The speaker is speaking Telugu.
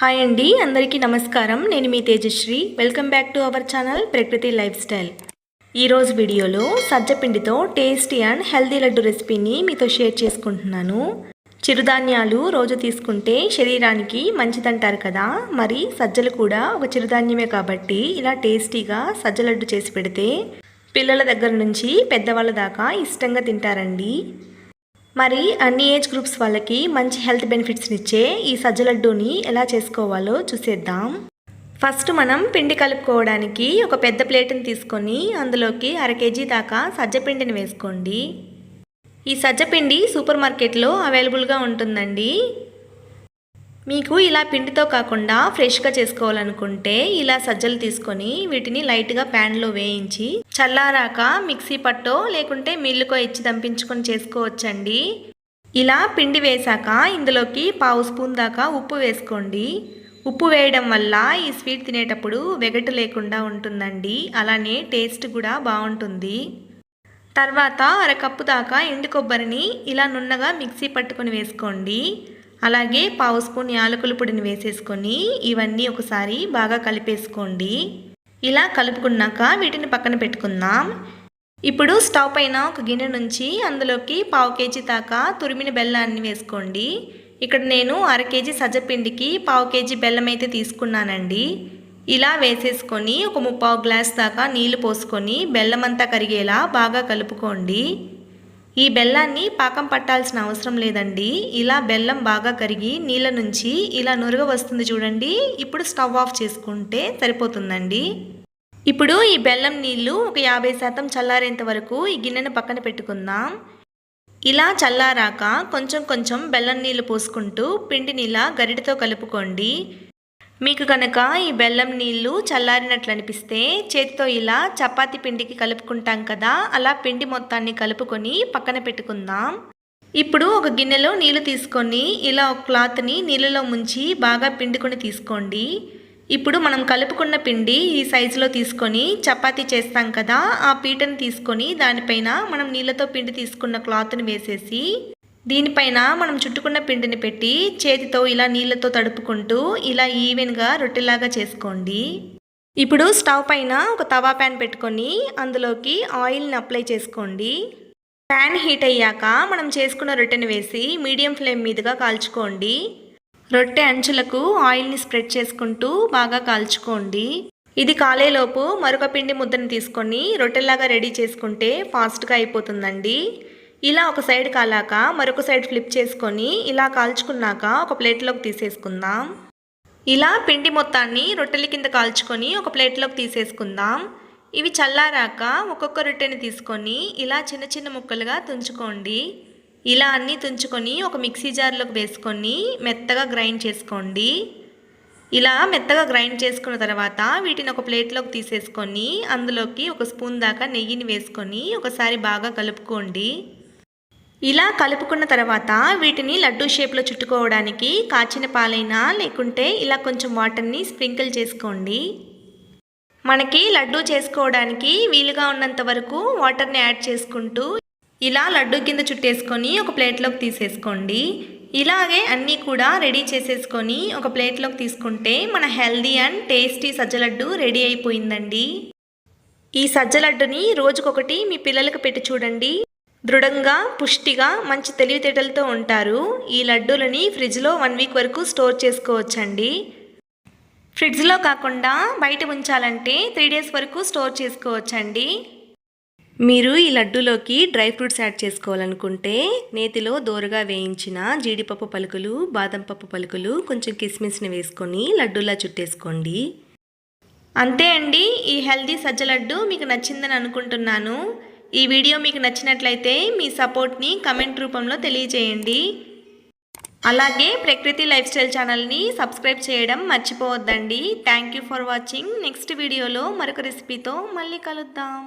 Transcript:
హాయ్ అండి అందరికీ నమస్కారం. నేను మీ Tejasri. Welcome back to our channel Prakruthi lifestyle ఈరోజు వీడియోలో సజ్జపిండితో టేస్టీ అండ్ హెల్దీ లడ్డు రెసిపీని మీతో షేర్ చేసుకుంటున్నాను. చిరుధాన్యాలు రోజు తీసుకుంటే శరీరానికి మంచిదంటారు కదా? మరి సజ్జలు కూడా ఒక చిరుధాన్యమే కాబట్టి ఇలా టేస్టీగా సజ్జ లడ్డు చేసి పెడితే పిల్లల దగ్గర నుంచి పెద్దవాళ్ళ దాకా ఇష్టంగా తింటారండి. మరి అన్ని ఏజ్ గ్రూప్స్ వాళ్ళకి మంచి హెల్త్ బెనిఫిట్స్ని ఇచ్చే ఈ సజ్జ లడ్డూని ఎలా చేసుకోవాలో చూసేద్దాం. ఫస్ట్ మనం పిండి కలుపుకోవడానికి ఒక పెద్ద ప్లేట్ని తీసుకొని అందులోకి అర కేజీ దాకా సజ్జపిండిని వేసుకోండి. ఈ సజ్జపిండి సూపర్ మార్కెట్లో అవైలబుల్గా ఉంటుందండి. మీకు ఇలా పిండితో కాకుండా ఫ్రెష్గా చేసుకోవాలనుకుంటే ఇలా సజ్జలు తీసుకొని వీటిని లైట్గా ప్యాన్లో వేయించి చల్లారాక మిక్సీ పట్టో లేకుంటే మిల్లుకో ఇచ్చి దంపించుకొని చేసుకోవచ్చండి. ఇలా పిండి వేశాక ఇందులోకి పావు స్పూన్ దాకా ఉప్పు వేసుకోండి. ఉప్పు వేయడం వల్ల ఈ స్వీట్ తినేటప్పుడు వెగటు లేకుండా ఉంటుందండి. అలానే టేస్ట్ కూడా బాగుంటుంది. తర్వాత అరకప్పు దాకా ఎండు కొబ్బరిని ఇలా నున్నగా మిక్సీ పట్టుకొని వేసుకోండి. అలాగే పావు స్పూన్ యాలకుల పొడిని వేసేసుకొని ఇవన్నీ ఒకసారి బాగా కలిపేసుకోండి. ఇలా కలుపుకున్నాక వీటిని పక్కన పెట్టుకుందాం. ఇప్పుడు స్టవ్ పైన ఒక గిన్నె నుంచి అందులోకి పావు కేజీ దాకా తురిమిన బెల్లాన్ని వేసుకోండి. ఇక్కడ నేను అర కేజీ సజ్జపిండికి పావు కేజీ బెల్లం అయితే తీసుకున్నానండి. ఇలా వేసేసుకొని ఒక ముప్పావు గ్లాస్ దాకా నీళ్ళు పోసుకొని బెల్లం అంతా కరిగేలా బాగా కలుపుకోండి. ఈ బెల్లాన్ని పాకం పట్టాల్సిన అవసరం లేదండి. ఇలా బెల్లం బాగా కరిగి నీళ్ళ నుంచి ఇలా నురగ వస్తుంది చూడండి. ఇప్పుడు స్టవ్ ఆఫ్ చేసుకుంటే సరిపోతుందండి. ఇప్పుడు ఈ బెల్లం నీళ్ళు ఒక యాభై శాతం చల్లారేంత వరకు ఈ గిన్నెను పక్కన పెట్టుకుందాం. ఇలా చల్లారాక కొంచెం కొంచెం బెల్లం నీళ్ళు పోసుకుంటూ పిండిని ఇలా గరిటతో కలుపుకోండి. మీకు కనుక ఈ బెల్లం నీళ్ళు చల్లారినట్లు అనిపిస్తే చేతితో ఇలా చపాతి పిండికి కలుపుకుంటాం కదా అలా పిండి మొత్తాన్ని కలుపుకొని పక్కన పెట్టుకుందాం. ఇప్పుడు ఒక గిన్నెలో నీళ్ళు తీసుకొని ఇలా ఒక క్లాత్ని నీళ్ళలో ముంచి బాగా పిండుకొని తీసుకోండి. ఇప్పుడు మనం కలుపుకున్న పిండి ఈ సైజులో తీసుకొని చపాతి చేస్తాం కదా ఆ పీటను తీసుకొని దానిపైన మనం నీళ్ళతో పిండి తీసుకున్న క్లాత్ని వేసేసి దీనిపైన మనం చుట్టుకున్న పిండిని పెట్టి చేతితో ఇలా నీళ్ళతో తడుపుకుంటూ ఇలా ఈవెన్గా రొట్టెలాగా చేసుకోండి. ఇప్పుడు స్టవ్ పైన ఒక తవా ప్యాన్ పెట్టుకొని అందులోకి ఆయిల్ని అప్లై చేసుకోండి. ప్యాన్ హీట్ అయ్యాక మనం చేసుకున్న రొట్టెని వేసి మీడియం ఫ్లేమ్ మీదుగా కాల్చుకోండి. రొట్టె అంచులకు ఆయిల్ని స్ప్రెడ్ చేసుకుంటూ బాగా కాల్చుకోండి. ఇది కాలేలోపు మరొక పిండి ముద్దను తీసుకొని రొట్టెలాగా రెడీ చేసుకుంటే ఫాస్ట్గా అయిపోతుందండి. ఇలా ఒక సైడ్ కాలాక మరొక సైడ్ ఫ్లిప్ చేసుకొని ఇలా కాల్చుకున్నాక ఒక ప్లేట్లోకి తీసేసుకుందాం. ఇలా పిండి మొత్తాన్ని రొట్టెల కింద కాల్చుకొని ఒక ప్లేట్లోకి తీసేసుకుందాం. ఇవి చల్లారాక ఒక్కొక్క రొట్టెని తీసుకొని ఇలా చిన్న చిన్న ముక్కలుగా తుంచుకోండి. ఇలా అన్నీ తుంచుకొని ఒక మిక్సీ జార్లోకి వేసుకొని మెత్తగా గ్రైండ్ చేసుకోండి. ఇలా మెత్తగా గ్రైండ్ చేసుకున్న తర్వాత వీటిని ఒక ప్లేట్లోకి తీసేసుకొని అందులోకి ఒక స్పూన్ దాకా నెయ్యిని వేసుకొని ఒకసారి బాగా కలుపుకోండి. ఇలా కలుపుకున్న తర్వాత వీటిని లడ్డూ షేప్లో చుట్టుకోవడానికి కాచిన పాలైనా లేకుంటే ఇలా కొంచెం వాటర్ని స్ప్రింకిల్ చేసుకోండి. మనకి లడ్డూ చేసుకోవడానికి వీలుగా ఉన్నంత వరకు వాటర్ని యాడ్ చేసుకుంటూ ఇలా లడ్డూ కింద చుట్టేసుకొని ఒక ప్లేట్లోకి తీసేసుకోండి. ఇలాగే అన్నీ కూడా రెడీ చేసేసుకొని ఒక ప్లేట్లోకి తీసుకుంటే మన హెల్దీ అండ్ టేస్టీ సజ్జలడ్డు రెడీ అయిపోయిందండి. ఈ సజ్జ లడ్డుని రోజుకొకటి మీ పిల్లలకు పెట్టి చూడండి. దృఢంగా పుష్టిగా మంచి తెలివితేటలతో ఉంటారు. ఈ లడ్డూలని ఫ్రిడ్జ్లో వన్ వీక్ వరకు స్టోర్ చేసుకోవచ్చండి. ఫ్రిడ్జ్లో కాకుండా బయట ఉంచాలంటే త్రీ డేస్ వరకు స్టోర్ చేసుకోవచ్చండి. మీరు ఈ లడ్డూలోకి డ్రై ఫ్రూట్స్ యాడ్ చేసుకోవాలనుకుంటే నేతిలో దోరగా వేయించిన జీడిపప్పు పలుకులు బాదం పప్పు పలుకులు కొంచెం కిస్మిస్ని వేసుకొని లడ్డూలా చుట్టేసుకోండి. అంతే అండి. ఈ హెల్దీ సజ్జ లడ్డు మీకు నచ్చిందని అనుకుంటున్నాను. ఈ వీడియో మీకు నచ్చినట్లయితే మీ సపోర్ట్ని కమెంట్ రూపంలో తెలియజేయండి. అలాగే ప్రకృతి లైఫ్ స్టైల్ ఛానల్ని సబ్స్క్రైబ్ చేయడం మర్చిపోవద్దండి. Thank you for watching next వీడియోలో మరొక రెసిపీతో మళ్ళీ కలుద్దాం.